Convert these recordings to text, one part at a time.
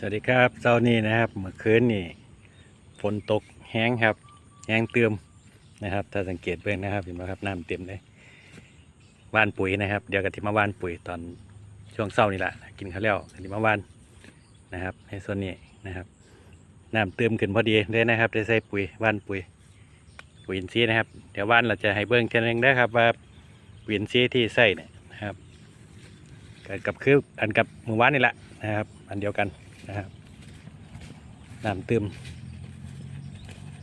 สวัสดีครับเช้านี้นะครับเมื่อคืนนี่ฝนตกแห้งครับ แห้งเติมนะครับ ถ้าสังเกตเบิ่งนะครับเห็นไหมครับน้ำเต็มเลยว่านปุ๋ยนะครับ เดี๋ยวกะทิมาว่านปุ๋ยตอนช่วงเช้านี่แหละกินข้าวแล้วกะทิมาว่านนะครับ ในส่วนนี้นะครับน้ำเติมขึ้นพอดีเลยนะครับได้ใส่ปุ๋ยว่านปุ๋ยปุ๋ยอินทรีย์นะครับ เดี๋ยวว่านเราจะให้เบิ่งเช่นนึงนะครับว่าปุ๋ยอินทรีย์ที่ใส่เนี่ยนะครับก็กับคืออันกับมือว่านนี่แหละนะครับ อันเดียวกัน นะครับน้ำเติม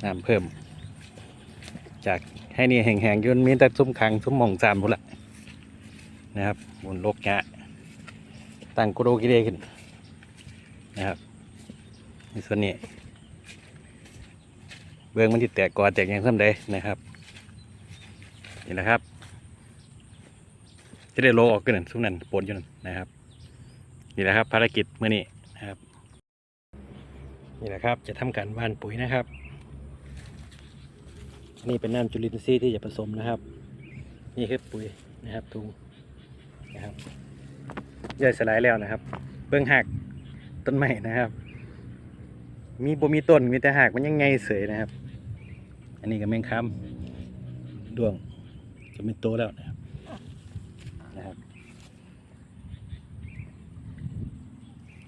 น้ำเพิ่ม จากให้นี่แห้งๆจนมีแต่ซุ้มขังซุ้มหมองจามพุ่นละนะครับหมุนโลกแงะตั้งกุโรกิเลขึ้นนะครับในส่วนนี้ เบื้องมันที่แตกกอแตกอย่างซ้ำใดนะครับนี่แหละครับ จะได้โลออกกันนั่นซุ้มนั่นปนอยู่นั่นนะครับ นี่แหละครับ ภารกิจเมื่อนี้ นี่แหละครับ จะทำการว่านปุ๋ยนะครับ นี่เป็นน้ำจุลินทรีย์ที่จะผสมนะครับ นี่คือปุ๋ยนะครับถุงนะครับย่อยสลายแล้วนะครับ เบื้องหักต้นไม้นะครับ มีบ่มีต้นมีแต่หักมันยังไงเสยนะครับ อันนี้ก็แมงคำดวงจะไม่โตแล้วนะครับนะครับ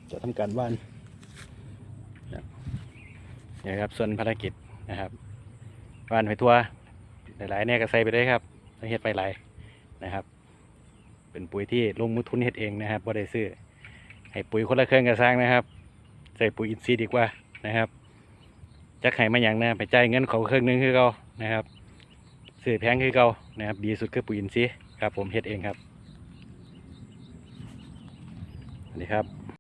จะทำการว่าน นี่ครับ ส่วนภารกิจนะครับวานไปทัวหลายๆเนี่ยก็ใส่ไปได้ครับเฮ็ดไปหลายนะครับ เป็นปุ๋ยที่ลงมือทุนเฮ็ดเองนะครับบ่ได้ซื้อให้ปุ๋ยคนละเครื่องกระสร้างนะครับ ใส่ปุ๋ยอินทรีย์ดีกว่านะครับจักไห้มาอย่างนะไปจ่ายเงินเขาเครื่องหนึงคือเก่านะครับซื้อแพงคือเก่านะครับ ดีสุดคือปุ๋ยอินทรีย์ครับ ผมเฮ็ดเองครับสวัสดีครับ